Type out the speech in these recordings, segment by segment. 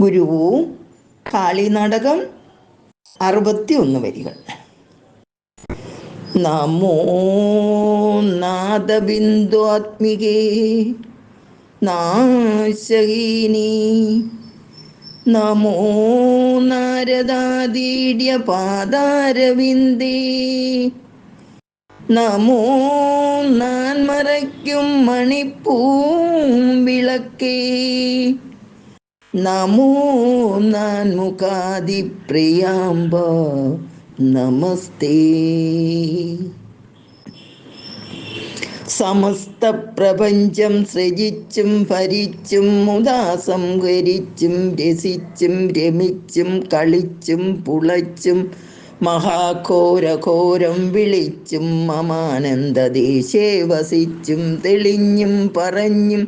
ഗുരുവു കാളിനാടകം അറുപത്തി ഒന്ന് വരികൾ. നമോ നാദബിന്ദു ആത്മികേ നാശഹീനി നമോ നാരദാദീഡ്യ പാദാരവിന്ദേ നമോ നാൻ മറയ്ക്കും മണിപ്പൂവിളക്കേ നമോ നാൻ മുഖാദി പ്രിയാമ്പ നമസ്തേ. സമസ്ത പ്രപഞ്ചം സൃജിച്ചും ഭരിച്ചും മുദാസം ഹരിച്ചും രസിച്ചും രമിച്ചും കളിച്ചും പുളച്ചും മഹാഘോരഘോരം വിളിച്ചും മമാനന്ദദേശേ വസിച്ചും തെളിഞ്ഞും പറഞ്ഞും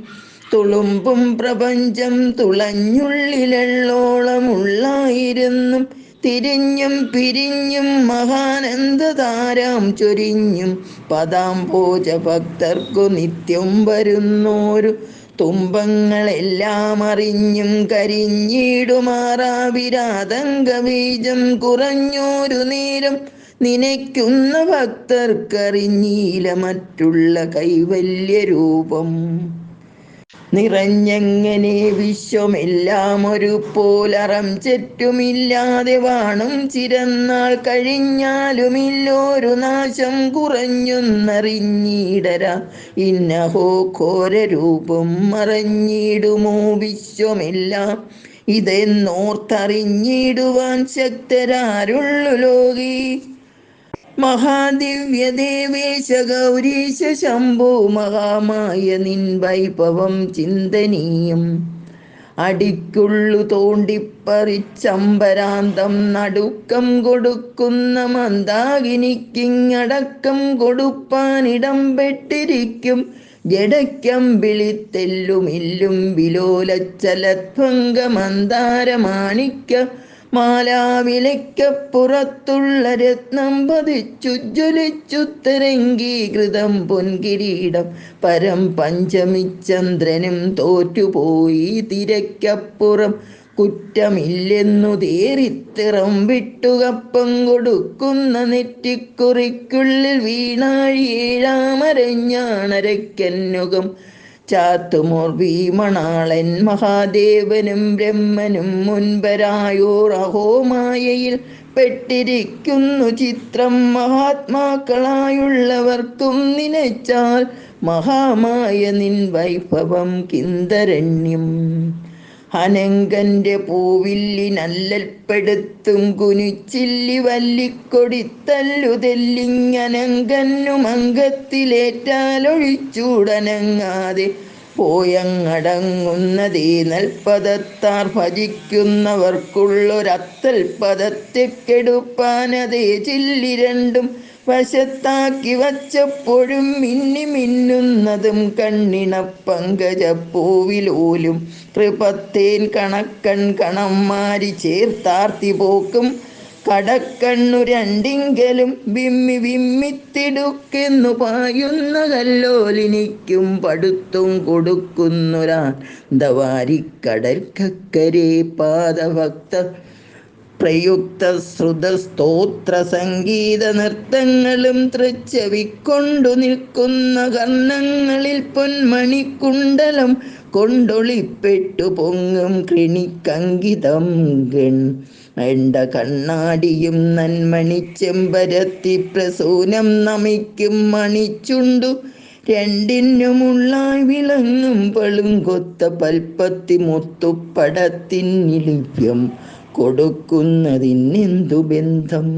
തുളുമ്പും പ്രപഞ്ചം തുളഞ്ഞുള്ളിലെള്ളോളമുള്ളായിരുന്നും. തിരിഞ്ഞും പിരിഞ്ഞും മഹാനന്ദതാരാം ചൊരിഞ്ഞും പദാംഭോജ ഭക്തർക്കു നിത്യം വരുന്നോരു തുമ്പങ്ങളെല്ലാം അറിഞ്ഞും കരിഞ്ഞിടുമാറാവിരാതങ്കബീജം കുറഞ്ഞോരു നേരം നനയ്ക്കുന്ന ഭക്തർക്കറിഞ്ഞീല മറ്റുള്ള കൈവല്യ രൂപം നിറഞ്ഞെങ്ങനെ വിശ്വമെല്ലാം ഒരു പോലറം ചെറ്റുമില്ലാതെ വാണും ചിരന്നാൾ കഴിഞ്ഞാലുമില്ലോരു നാശം കുറഞ്ഞൊന്നറിഞ്ഞിടര. ഇന്നഹോ ഘോരരൂപം മറഞ്ഞിടുമോ വിശ്വമെല്ലാം. ഇതെന്നോർത്തറിഞ്ഞിടുവാൻ ശക്തരാരുള്ളു ലോകി. മഹാദിവ്യദേവേശ ഗൗരീശ ശംഭോ മഹാമായ നിൻ വൈഭവം ചിന്തനീയം. അടിക്കുള്ളു തോണ്ടിപ്പറിച്ചമ്പരാന്തം നടുക്കം കൊടുക്കുന്ന മന്ദാകിനിക്കിങ്ങടക്കം കൊടുപ്പാനിടം പെട്ടിരിക്കും. ജടക്കം വിളിത്തെല്ലുമില്ലും വിലോലച്ചലത്വങ്ക മന്ദാരമാണിക്ക മാലാവിലയ്ക്കപ്പുറത്തുള്ള രത്നം പതിച്ചുജ്വലിച്ചു തരംഗീകൃതം പൊൻകിരീടം. പരം പഞ്ചമിച്ചന്ദ്രനും തോറ്റുപോയി തിരക്കപ്പുറം. കുറ്റമില്ലെന്നു തേറിത്തിറം വിട്ടുകപ്പം കൊടുക്കുന്ന നെറ്റിക്കുറിക്കുള്ളിൽ വീണാഴി ഏഴാമരഞ്ഞാണരയ്ക്കന്നുകം. ചാത്തുമോർ ഭീമണാളൻ മഹാദേവനും ബ്രഹ്മനും മുൻപരായോർ അഹോമായയിൽ പെട്ടിരിക്കുന്നു ചിത്രം. മഹാത്മാക്കളായുള്ളവർക്കും നിനച്ചാൽ മഹാമായ നിൻ വൈഭവം കിന്തരണ്യം. അനങ്കന്റെ പൂവില്ലിനല്ലൽപ്പെടുത്തും കുനിച്ചില്ലി വല്ലിക്കൊടിത്തല്ലുതെല്ലിങ്ങനങ്കന്നു മംഗത്തിലേറ്റാലൊഴിച്ചൂടനങ്ങാതെ പോയങ്ങടങ്ങുന്നതേ നൽപദത്താർ ഭജിക്കുന്നവർക്കുള്ളൊരത്തൽ പദത്തെ കെടുപ്പാനതേ ചില്ലിരണ്ടും വശത്താക്കി വച്ചപ്പോഴും മിന്നി മിന്നുന്നതും കണ്ണിണ പങ്കജപ്പൂവിലോലും കൃപത്തേൻ കണക്കൺ കണം മാരി ചേർത്താർത്തി പോക്കും കടക്കണ്ണു രണ്ടിങ്കലും വിമ്മി വിമ്മിത്തിടുക്കെന്നു പായുന്ന കല്ലോലിനിക്കും പടുത്തും കൊടുക്കുന്നൊരാന്തവാരിക്കടൽക്കരെ പാദഭക്ത പ്രയുക്ത ശ്രുതസ്തോത്ര സംഗീത നൃത്തങ്ങളും തൃച്ചവിക്കൊണ്ടു നിൽക്കുന്ന കർണങ്ങളിൽ പൊന്മണിക്കുണ്ടലം കൊണ്ടൊളിപ്പെട്ടു പൊങ്ങും കൃണിക്കങ്കിതം ഗൺ വേണ്ട കണ്ണാടിയും നന്മണി ചെമ്പരത്തി പ്രസൂനം നമിക്കും മണിച്ചുണ്ടു. രണ്ടിനുമുള്ളായി വിളങ്ങും പളുങ്കൊത്ത പൽപ്പത്തി മുത്തുപ്പടത്തിനിലിപ്യം കൊടുക്കുന്നതിനെന്തു ബന്ധം?